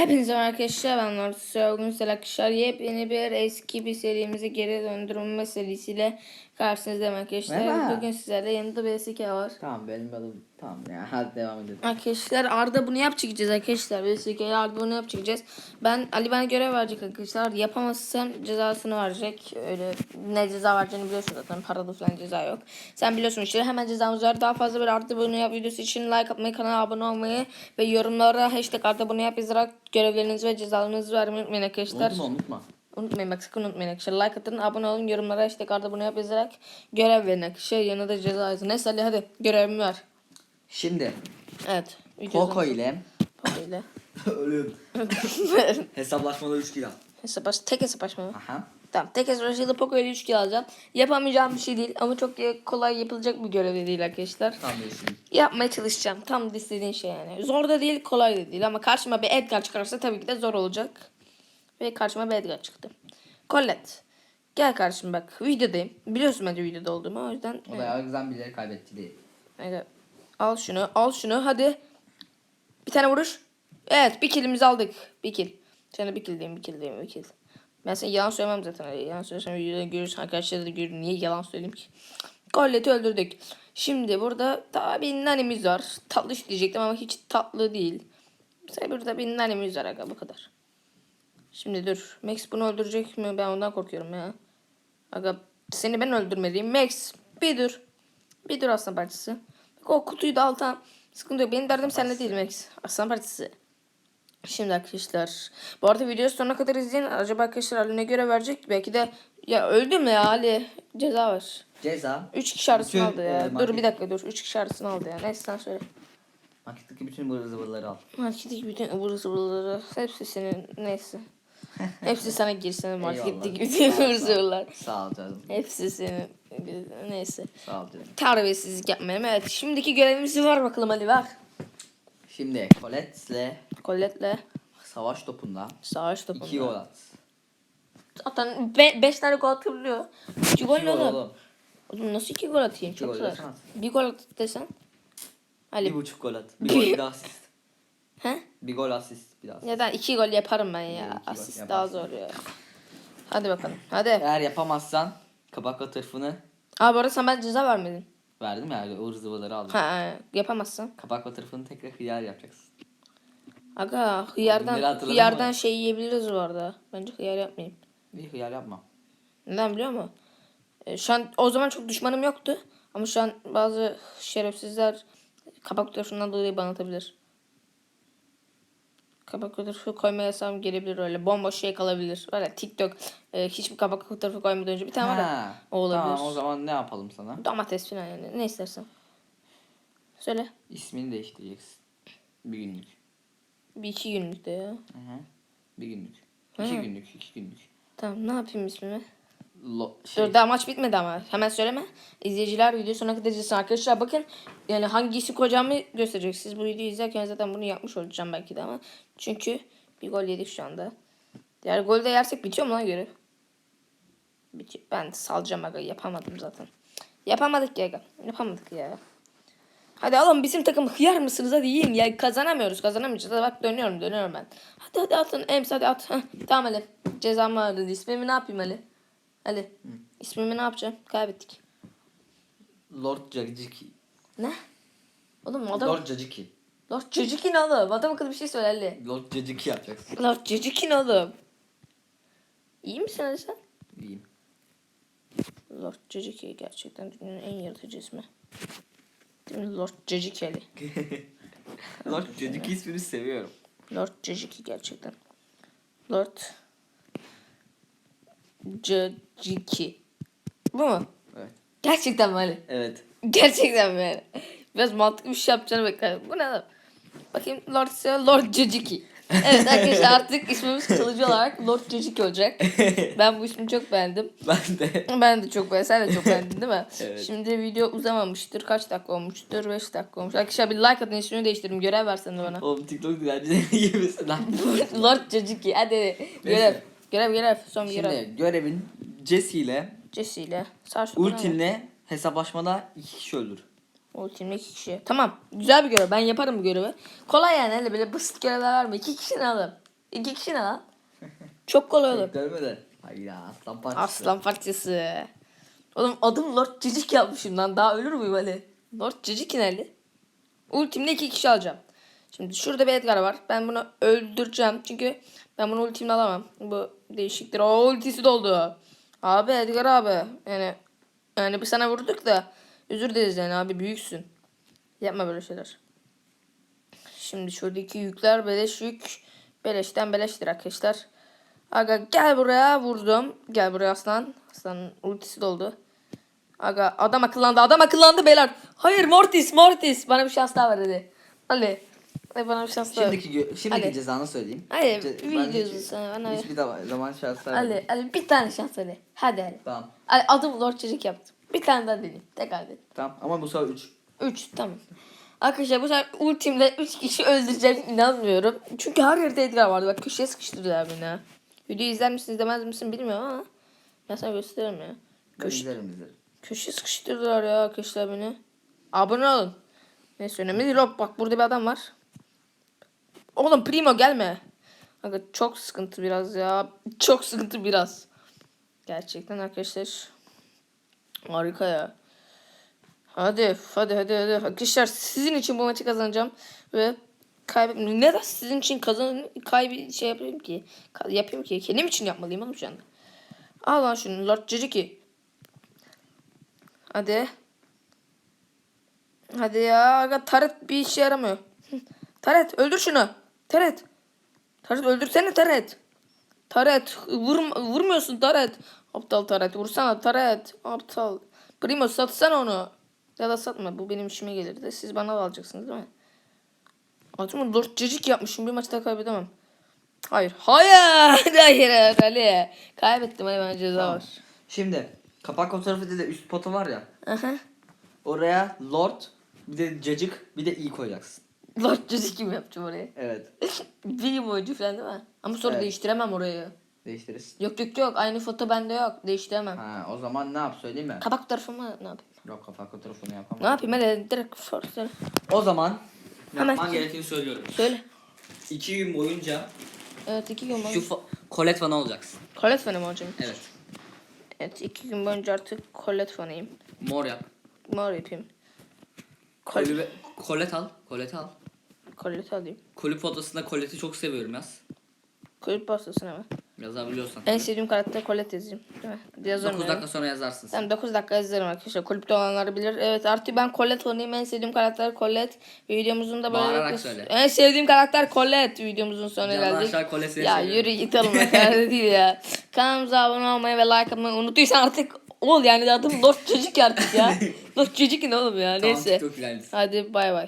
Hepinize arkadaşlar ben Narcissus. Bugün arkadaşlar yepyeni bir eski bir serimizi geri döndürme serisiyle karşınızdayım arkadaşlar. Merhaba. Bugün sizlerle yanında bir SK var. Tamam benim adım tamam ya hadi devam edelim. Arkadaşlar Arda bunu yap çıkacağız arkadaşlar. Bir SK'ye Arda bunu yap çıkacağız. Ben Ali bana görev verecek arkadaşlar. Yapamazsam cezasını verecek. Öyle ne ceza vereceğini biliyorsun zaten. Parada falan ceza yok. Sen biliyorsun işte hemen cezamız var. Daha fazla bir Arda bunu yap videosu için like atmayı, kanala abone olmayı ve yorumlara hashtag Arda bunu yap yazarak görevlerinizi ve cezalarınızı vermeyi unutmayın arkadaşlar. Unutma unutma. Unutmayın bak sakın unutmayın arkadaşlar. Like atın, abone olun, yorumlara işte karda bunu yap yazarak görev verin arkadaşlar. Yanına da ceza yazın. Neyse Ali hadi görevimi ver. Şimdi Evet. Poco ile Poco ile. Ölüyorum. Hesaplaşmada 3 kilo. Hesaplaş, tek hesaplaşma mı? Aha. Tamam tek hesaplaşmada Poco ile 3 kilo alacağım. Yapamayacağım bir şey değil ama çok kolay yapılacak bir görev de değil arkadaşlar. Tam diyorsun. Yapmaya çalışacağım. Tam da istediğin şey yani. Zor da değil, kolay da değil ama karşıma bir Edgar çıkarsa tabii ki de zor olacak. Ve karşıma bir Edgar çıktı. Colette. Gel karşıma bak. Videodayım. Biliyorsun bence videoda olduğumu. O yüzden O da ya güzel birileri kaybetti değil. Evet. Al şunu, al şunu. Hadi. Bir tane vuruş. Evet, bir killimizi aldık. Bir kill. Sana bir kill diyeyim, bir kill diyeyim, bir kill. Ben sana yalan söylemem zaten. Yalan söylesem videoda görürsün. Arkadaşlar da görür. Niye yalan söyleyeyim ki? Collette'i öldürdük. Şimdi burada daha bir nanimiz var. Tatlı iş diyecektim ama hiç tatlı değil. Mesela burada bir nanimiz var aga bu kadar. Şimdi dur. Max bunu öldürecek mi? Ben ondan korkuyorum ya. Aga seni ben öldürmeliyim. Max bir dur. Bir dur aslan parçası. Bak o kutuyu da al tamam. Sıkıntı yok. Benim derdim seninle değil Max. Aslan parçası. Şimdi arkadaşlar. Bu arada videoyu sonuna kadar izleyin. Acaba arkadaşlar Ali ne göre verecek? Belki de ya öldüm ya Ali. Ceza var. Ceza. 3 kişi arasını Bütün, aldı ya. e, dur market- bir dakika dur. 3 kişi arasını aldı ya. Neyse sen söyle. Marketteki bütün ıvır zıvırları al. Marketteki bütün ıvır zıvırları hepsi senin neyse. hepsi sana girsin marketteki bütün ıvır zıvırlar. Sağ ol canım. Hepsi senin. Neyse. Sağ ol canım. Terbiyesizlik yapmayalım. Evet şimdiki görevimiz var bakalım Ali var. Şimdi Colette'le Colette'le savaş topunda savaş 2 topunda. gol at. Zaten 5 tane gol atabiliyor. 2 gol İki ne oğlum? oğlum. Nasıl 2 gol atayım? İki Çok at. Bir gol at desen. Ali. Bir buçuk gol at. Bir gol bir de asist. He? Bir gol asist bir de asist. Neden 2 gol yaparım ben ya. iki Asist daha yaparsın. zor ya. Hadi bakalım. Hadi. Eğer yapamazsan kabakla tırfını Abi orada sen ben ceza vermedin. verdim ya ıvır zıvırları aldım. Ha yapamazsın. Kabakla tırfını tekrar hıyar yapacaksın. Aga Günleri hıyardan hatırladın hıyardan mı? şey yiyebiliriz bu arada. Bence hıyar yapmayayım. Bir hıyar yapma. Neden biliyor musun? E, şu an o zaman çok düşmanım yoktu. Ama şu an bazı şerefsizler kapak tarafından dolayı bana atabilir. Kapak fotoğrafı koyma yasağım gelebilir öyle. Bomboş şey kalabilir. Öyle TikTok e, hiçbir kapak fotoğrafı koymadan önce bir tane var ya. O olabilir. Tamam o zaman ne yapalım sana? Domates falan yani. Ne istersen. Söyle. İsmini değiştireceksin. Bir günlük. Bir iki günlük de ya. Hı hı. Bir günlük. İki Hı. günlük, iki günlük. Tamam ne yapayım ismimi? Lo, şey, Dur daha maç bitmedi ama. Hemen söyleme. İzleyiciler video sonuna kadar izlesin arkadaşlar. Bakın yani hangi isim koyacağımı gösterecek. Siz bu videoyu izlerken zaten bunu yapmış olacağım belki de ama. Çünkü bir gol yedik şu anda. Diğer golü de yersek bitiyor mu lan görev? Bitiyor. Ben salacağım aga. Yapamadım zaten. Yapamadık ya aga. Yapamadık ya. Hadi oğlum bizim takım hıyar mısınız hadi yiyin ya kazanamıyoruz kazanamayacağız hadi bak dönüyorum dönüyorum ben. Hadi hadi atın Ems hadi at. Tamam Ali cezamı aradı ismimi ne yapayım Ali? Ali ismimi ne yapacağım kaybettik. Lord Caciki. Ne? Oğlum adam Lord Caciki. Lord Cicikin oğlum adam akıllı bir şey söyle Ali. Lord Caciki yapacaksın. Lord Cicikin oğlum. İyi misin Ali sen? İyiyim. Lord Ciciki gerçekten dünyanın en yaratıcı ismi. Değil mi Lord Ciciki Ali? Lord Caciki ismini seviyorum. Lord Ciciki gerçekten. Lord Ciciki. Bu mu? Evet. Gerçekten Ali? Evet. Gerçekten yani? Biraz mantıklı bir şey yapacağını bekledim. Bu ne lan? Bakayım Lord Lord Ciciki. Evet arkadaşlar artık ismimiz kalıcı olarak Lord Ciciki olacak. Ben bu ismi çok beğendim. Ben de. Ben de çok beğendim. Sen de çok beğendin değil mi? Evet. Şimdi video uzamamıştır. Kaç dakika olmuştur? 5 dakika olmuş. Arkadaşlar bir like atın ismini değiştirin. Görev versen de bana. Oğlum TikTok dilencileri gibisin lan. Lord Ciciki. Hadi. Görev. Görev görev. Son bir görev. Şimdi görevin Jesse ile Jesse ile. Ultimle. Ultim'le hesaplaşmada iki kişi öldür. Ultimle iki kişi. Tamam. Güzel bir görev. Ben yaparım bu görevi. Kolay yani. Öyle böyle basit görevler verme. İki kişi ne alırım. İki kişi ne lan? Çok kolay olur. Görme de. Hayda aslan parçası. Aslan parçası. Oğlum adım Lord Cicik yapmışım lan. Daha ölür müyüm Ali? Lord Cicik nerede? Ultimle iki kişi alacağım. Şimdi şurada bir Edgar var. Ben bunu öldüreceğim. Çünkü ben bunu ultimle alamam. Bu değişiktir. O ultisi doldu. Abi Edgar abi. Yani yani biz sana vurduk da özür dileriz yani abi büyüksün. Yapma böyle şeyler. Şimdi şuradaki yükler beleş yük. Beleşten beleştir arkadaşlar. Aga gel buraya vurdum. Gel buraya aslan. Aslanın ultisi doldu. Aga adam akıllandı adam akıllandı beyler. Hayır Mortis Mortis. Bana bir şans daha ver hadi. Ali. Hadi bana bir şans daha. Şimdiki, gö- şimdiki Hadi. cezanı söyleyeyim. Hayır Ce- ben videosu hiç- sana. Bana. Hiçbir zaman, zaman şans Ali, vermedim. Ali bir tane şans Ali. Hadi Ali. Tamam. Ali adım Lord Çocuk yaptım. Bir tane daha deneyim. Tekrar deneyim. Tamam ama bu sefer 3. 3 tamam. Arkadaşlar bu sefer ultimle 3 kişi öldüreceğim inanmıyorum. Çünkü her yerde Edgar vardı. Bak köşeye sıkıştırdılar beni ha. Videoyu izler misin izlemez misin bilmiyorum ama. Ben sana gösteririm ya. Köşe, izlerim izlerim. köşeye sıkıştırdılar ya arkadaşlar beni. Abone olun. Neyse önemli değil. Hop bak burada bir adam var. Oğlum Primo gelme. Aga çok sıkıntı biraz ya. Çok sıkıntı biraz. Gerçekten arkadaşlar. Harika ya. Hadi hadi hadi hadi. Arkadaşlar sizin için bu maçı kazanacağım. Ve kaybetmeyeyim. Neden sizin için kazan kaybı şey yapayım ki? Yapayım ki. Kendim için yapmalıyım oğlum şu anda. Al lan şunu Lord Ciciki. Hadi. Hadi ya. Taret bir işe yaramıyor. Taret öldür şunu. Taret. Taret öldürsene Taret. Taret vur, vurmuyorsun Taret. Aptal Taret vursana Taret. Aptal. Primo satsana onu. Ya da satma bu benim işime gelir de siz bana da alacaksınız değil mi? Adımı Lord Cicik yapmışım bir maçta kaybedemem. Hayır. Hayır. Hayır Ali. Kaybettim hadi bana ceza Tamam. var. Şimdi kapak fotoğrafı de üst potu var ya. Aha. Oraya Lord bir de cacık bir de i koyacaksın. Lord Cicik gibi yapacağım orayı. Evet. Bir boyunca falan değil mi? Ama sonra Evet. değiştiremem orayı. Değiştiririz. Yok yok yok aynı foto bende yok. Değiştiremem. Ha o zaman ne yap söyleyeyim mi? Kapak tarafımı ne yapayım? Yok kapak fotoğrafını yapamam. Ne yapayım hadi direkt foto. O zaman Hemen. yapman gerektiğini söylüyorum. Söyle. İki gün boyunca Evet iki gün şu boyunca. fa- Colette fanı olacaksın. Colette fanı mı olacağım? Evet. Evet iki gün boyunca artık Colette fanıyım. Mor yap. Mor yapayım. Col Kulübe, Colette al. Colette al. Colette alayım. Kulüp odasında Colette'i çok seviyorum yaz. Kulüp pastasına mı? Yazabiliyorsan. En sevdiğim karakter Colette yazayım. Değil mi? Yazarım 9 yani. dakika sonra yazarsın. sen. Tamam 9 dakika yazarım arkadaşlar. Kulüpte olanlar bilir. Evet artık ben Colette oynayayım. En sevdiğim karakter Colette. Videomuzun da böyle... Bağırarak söyle. En sevdiğim karakter Colette. Videomuzun sonuna Canlı geldik. aşağı Colette Ya seviyorum. yürü git da değil ya. Kanalımıza abone olmayı ve like atmayı unuttuysan artık ol yani adım Lord Çocuk artık ya. Lord Çocuk ne oğlum ya. Tamam, Neyse. çok. Hadi bay bay.